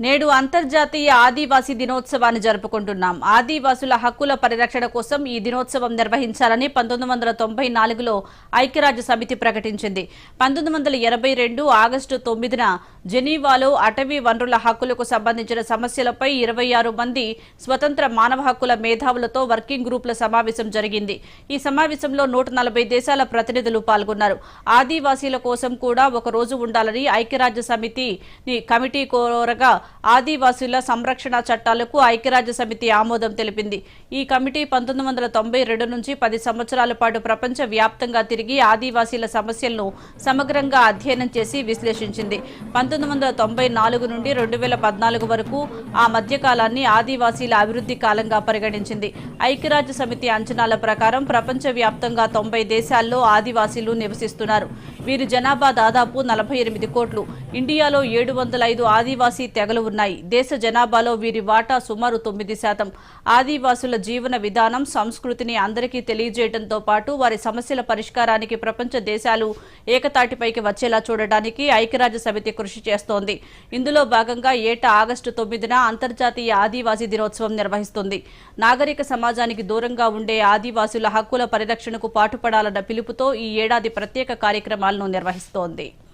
నేడు అంతర్జాతీయ ఆదివాసీ దినోత్సవాన్ని జరుపుకుంటున్నాం. ఆదివాసుల హక్కుల పరిరక్షణ కోసం ఈ దినోత్సవం నిర్వహించాలని పంతొమ్మిది వందల తొంభై నాలుగులో ఐక్యరాజ్య సమితి ప్రకటించింది. పంతొమ్మిది వందల ఇరవై రెండు ఆగస్టు తొమ్మిదిన జెనీవాలో అటవీ వనరుల హక్కులకు సంబంధించిన సమస్యలపై ఇరవై ఆరు మంది స్వతంత్ర మానవ హక్కుల మేధావులతో వర్కింగ్ గ్రూపుల సమావేశం జరిగింది. ఈ సమావేశంలో నూట నలభై దేశాల ప్రతినిధులు పాల్గొన్నారు. ఆదివాసీల కోసం కూడా ఒక రోజు ఉండాలని ఐక్యరాజ్య సమితి కమిటీ కోరగా ఆదివాసీల సంరక్షణ చట్టాలకు ఐక్యరాజ్య సమితి ఆమోదం తెలిపింది. ఈ కమిటీ పంతొమ్మిది వందల తొంభై రెండు నుంచి పది సంవత్సరాల పాటు ప్రపంచ వ్యాప్తంగా తిరిగి ఆదివాసీల సమస్యలను సమగ్రంగా అధ్యయనం చేసి విశ్లేషించింది. పంతొమ్మిది పంతొమ్మిది వందల తొంభై నాలుగు నుండి రెండు వేల పద్నాలుగు వరకు ఆ మధ్యకాలాన్ని ఆదివాసీల అభివృద్ధి కాలంగా పరిగణించింది. ఐక్యరాజ్య సమితి అంచనాల ప్రకారం ప్రపంచ వ్యాప్తంగా తొంభై దేశాల్లో ఆదివాసీలు నివసిస్తున్నారు. వీరి జనాభా దాదాపు నలభై ఎనిమిది కోట్లు. ఇండియాలో ఏడు వందల ఐదు ఆదివాసీ తెగలు ఉన్నాయి. దేశ జనాభాలో వీరి వాటా సుమారు తొమ్మిది శాతం. ఆదివాసుల జీవన విధానం సంస్కృతిని అందరికీ తెలియజేయడంతో పాటు వారి సమస్యల పరిష్కారానికి ప్రపంచ దేశాలు ఏకతాటిపైకి వచ్చేలా చూడడానికి ఐక్యరాజ్య సమితి కృషి చేస్తోంది. ఇందులో భాగంగా ఏటా ఆగస్టు తొమ్మిదిన అంతర్జాతీయ ఆదివాసీ దినోత్సవం నిర్వహిస్తుంది. నాగరిక సమాజానికి దూరంగా ఉండే ఆదివాసుల హక్కుల పరిరక్షణకు పాటుపడాలన్న పిలుపుతో ఈ ఏడాది ప్రత్యేక కార్యక్రమాలు నిర్వహిస్తోంది